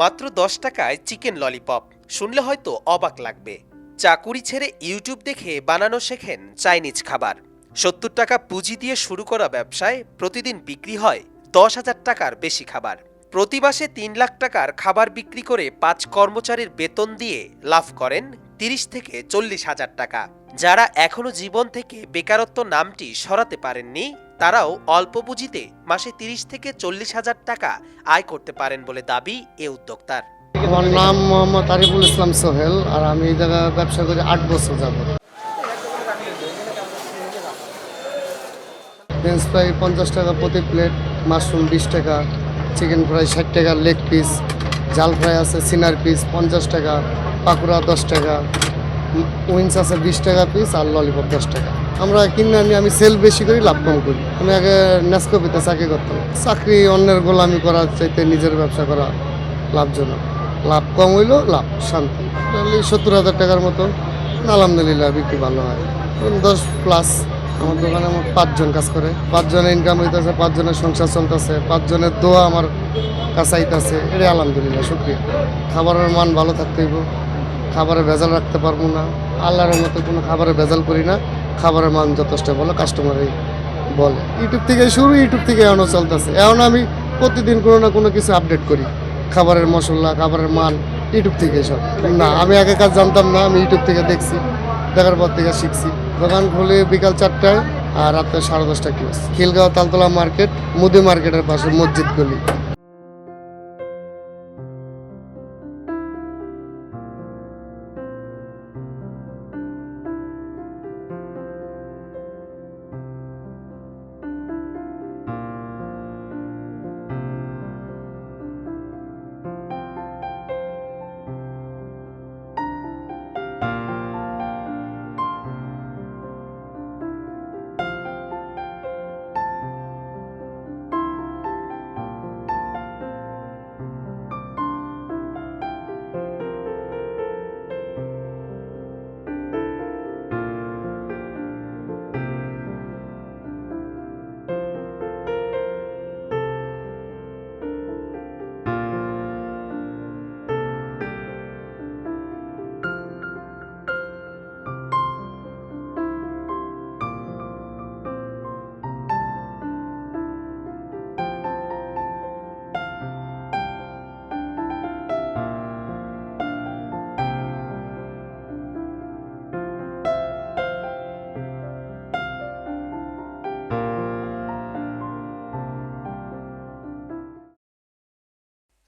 মাত্র দশ টাকায় চিকেন ললিপপ। শুনলে হয়তো অবাক লাগবে। চাকুরি ছেড়ে ইউটিউব দেখে বানানো শেখেন চাইনিজ খাবার। সত্তর টাকা পুঁজি দিয়ে শুরু করা ব্যবসায় প্রতিদিন বিক্রি হয় দশ হাজার টাকার বেশি খাবার। প্রতি মাসে তিন লাখ টাকার খাবার বিক্রি করে পাঁচ কর্মচারীর বেতন দিয়ে লাভ করেন তিরিশ থেকে চল্লিশ হাজার টাকা। যারা এখনও জীবন থেকে বেকারত্ব নামটি সরাতে পারেননি, তারাও অল্প পুঁজিতে মাসে তিরিশ থেকে চল্লিশ হাজার টাকা আয় করতে পারেন বলে দাবি এ উদ্যোক্তার। আমার নাম মোহাম্মদ আরিফুল ইসলাম সোহেল আর আমি এই জায়গায় ব্যবসা করি আট বছর যাব ফ্রেঞ্চ ফ্রাই পঞ্চাশ টাকা প্রতি প্লেট মাশরুম বিশ টাকা চিকেন ফ্রাই ষাট টাকা লেগ পিস জাল ফ্রাই আছে সিনার পিস পঞ্চাশ টাকা, পাকুড়া দশ টাকা উইংস আছে বিশ টাকা পিস আর ললিপপ দশ টাকা। আমরা কিনে আনি আমি সেল বেশি করি, লাভ কম করি। আমি আগে নেসকপিতে চাকরি করতাম। চাকরি অন্যের গোলামি করার চাইতে নিজের ব্যবসা করা লাভজনক। লাভ কম হইলেও লাভ শান্তি। সত্তর হাজার টাকার মতো আলহামদুলিল্লাহ বিক্রি ভালো হয়। দশ প্লাস আমার দোকানে আমার পাঁচজন কাজ করে। পাঁচজনের ইনকাম হইতেছে, পাঁচজনের সংসার চলতেছে, পাঁচজনের দোয়া আমার কাছে আইতেছে। এটাই আলহামদুলিল্লাহ, শুক্রিয়া। খাবারের মান ভালো থাকতে হইব। খাবারে ভেজাল রাখতে পারব না। আল্লাহর মতো কোনো খাবারে ভেজাল করি না। খাবারের মান যথেষ্ট ভালো কাস্টমারই বলে। ইউটিউব থেকে শুরু ইউটিউব থেকে এখনও চলতেছে। এখন আমি প্রতিদিন কোনো না কোনো কিছু আপডেট করি। খাবারের মশলা, খাবারের মান ইউটিউব থেকে সব। না, আমি আগে কাজ জানতাম না, আমি ইউটিউব থেকে দেখছি। দেখার পর থেকে শিখছি। দোকান খুলে বিকাল চারটায় আর রাত্রে সাড়ে দশটা ক্লোজ খিলগাঁও তালতলা মার্কেট, মুদি মার্কেটের পাশে মসজিদ গলি।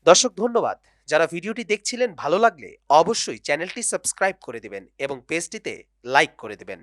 দর্শক, ধন্যবাদ। যারা ভিডিওটি দেখছিলেন ভালো লাগলে অবশ্যই চ্যানেলটি সাবস্ক্রাইব করে দিবেন এবং পেজটিতে লাইক করে দিবেন।